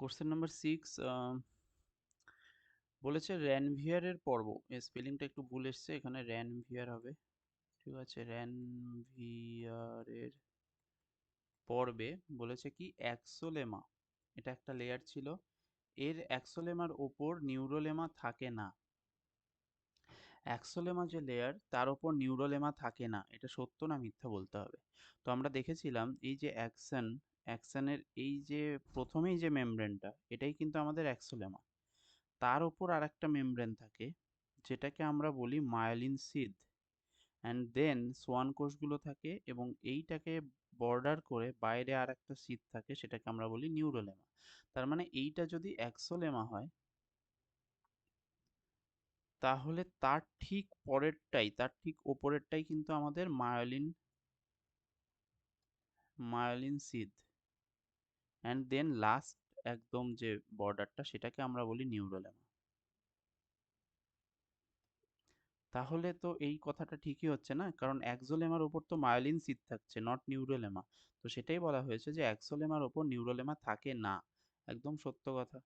Question number six বলেছে র্যানভিয়ারের পর্ব। স্পেলিংটা একটু ভুল এসছে, এখানে র্যানভিয়ার হবে। ঠিক আছে র্যানভিয়ারের পর্বে বলেছে কি অ্যাক্সোলেমা এটা একটা লেয়ার ছিল। এর অ্যাক্সোলেমার ওপর নিউরোলেমা থাকে না। অ্যাক্সোলেমা যে লেয়ার তার ওপর নিউরোলেমা থাকে না। এটা সত্য না মিথ্যা বলতে হবে। তো আমরা দেখেছিলাম, এই যে অ্যাকশন অ্যাকশনের এই যে প্রথমেই যে মেমব্রেনটা এটাই কিন্তু আমাদের অ্যাক্সোলেমা। তার ওপর আর একটা মেমব্রেন থাকে, যেটাকে আমরা বলি myelin sheath. And then Schwann কোষগুলো থাকে এবং এইটাকে বর্ডার করে বাইরে আর একটা সিদ থাকে, সেটাকে আমরা বলি নিউরোলেমা। তার মানে এইটা যদি অ্যাক্সোলেমা হয়, তাহলে তার ঠিক পরেরটাই, তার ঠিক ওপরেরটাই কিন্তু আমাদের myelin myelin sheath. And then last একদম যে বর্ডারটা সেটাকে আমরা বলি নিউরোলেমা তাহলে তো এই কথাটা ঠিকই হচ্ছে না? কারণ অ্যাক্সোলেমার উপর তো মায়োলিন সিট থাকছে নট নিউরোলেমা তো সেটাই বলা হয়েছে যে অ্যাক্সোলেমার ওপর নিউরোলেমা থাকে না। একদম সত্য কথা।